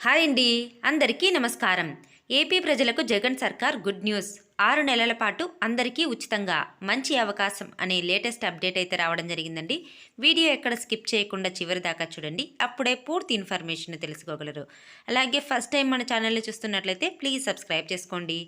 Hi అండి అందరికీ నమస్కారం. ఏపీ ప్రజలకు జగన్ సర్కార్ గుడ్ న్యూస్. ఆరు నెలల పాటు అందరికీ ఉచితంగా మంచి అవకాశం అనే లేటెస్ట్ అప్డేట్ అయితే రావడం జరిగిందండి. వీడియో ఎక్కడ స్కిప్ చేయకుండా చివరి దాకా చూడండి. అప్పుడే పూర్తి ఇన్ఫర్మేషన్ తెలుసుకోగలరు. అలాగే ఫస్ట్ టైం మన ఛానల్ని చూస్తున్నట్లయితే ప్లీజ్ సబ్స్క్రైబ్ చేసుకోండి.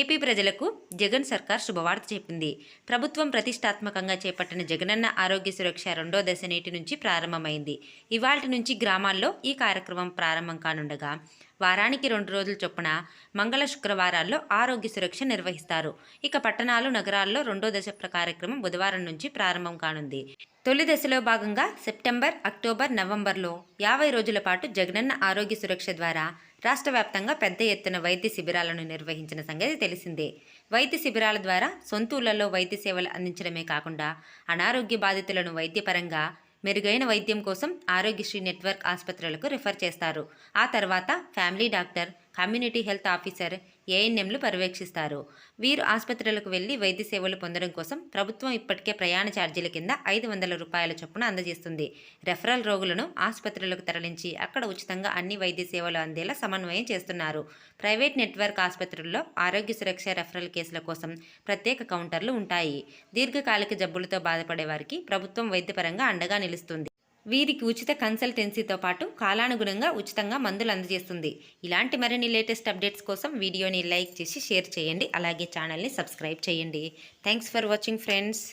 ఏపీ ప్రజలకు జగన్ సర్కార్ శుభవార్త చెప్పింది. ప్రభుత్వం ప్రతిష్టాత్మకంగా చేపట్టిన జగనన్న ఆరోగ్య సురక్ష రెండో దశ నేటి నుంచి ప్రారంభమైంది. ఇవాటి నుంచి గ్రామాల్లో ఈ కార్యక్రమం ప్రారంభం కానుండగా వారానికి రెండు రోజుల చొప్పున మంగళ శుక్రవారాల్లో ఆరోగ్య సురక్ష నిర్వహిస్తారు. ఇక పట్టణాలు నగరాల్లో రెండో దశ కార్యక్రమం బుధవారం నుంచి ప్రారంభం కానుంది. తొలి దశలో భాగంగా సెప్టెంబర్ అక్టోబర్ నవంబర్లో యాభై రోజుల పాటు జగనన్న ఆరోగ్య సురక్ష ద్వారా రాష్ట్ర వ్యాప్తంగా పెద్ద ఎత్తున వైద్య శిబిరాలను నిర్వహించిన సంగతి తెలిసిందే. వైద్య శిబిరాల ద్వారా సొంత ఊళ్ళలో వైద్య సేవలు అందించడమే కాకుండా అనారోగ్య బాధితులను వైద్యపరంగా మెరుగైన వైద్యం కోసం ఆరోగ్యశ్రీ నెట్వర్క్ ఆసుపత్రులకు రిఫర్ చేస్తారు. ఆ తర్వాత family doctor community health officer ఏఎన్ఎంలు పర్యవేక్షిస్తారు. వీరు ఆసుపత్రులకు వెళ్ళి వైద్య సేవలు పొందడం కోసం ప్రభుత్వం ఇప్పటికే ప్రయాణ ఛార్జీల కింద ఐదు వందల రూపాయల చొప్పున అందజేస్తుంది. రెఫరల్ రోగులను ఆసుపత్రులకు తరలించి అక్కడ ఉచితంగా అన్ని వైద్య సేవలు అందేలా సమన్వయం చేస్తున్నారు. ప్రైవేట్ నెట్వర్క్ ఆసుపత్రుల్లో ఆరోగ్య సురక్ష రెఫరల్ కేసుల కోసం ప్రత్యేక కౌంటర్లు ఉంటాయి. దీర్ఘకాలిక జబ్బులతో బాధపడే వారికి ప్రభుత్వం వైద్యపరంగా అండగా నిలుస్తుంది. వీరికి ఉచిత కన్సల్టెన్సీతో పాటు కాలానుగుణంగా ఉచితంగా మందులు అందజేస్తుంది. ఇలాంటి మరిన్ని లేటెస్ట్ అప్డేట్స్ కోసం వీడియోని లైక్ చేసి షేర్ చేయండి. అలాగే ఛానల్ని సబ్స్క్రైబ్ చేయండి. Thanks for watching friends.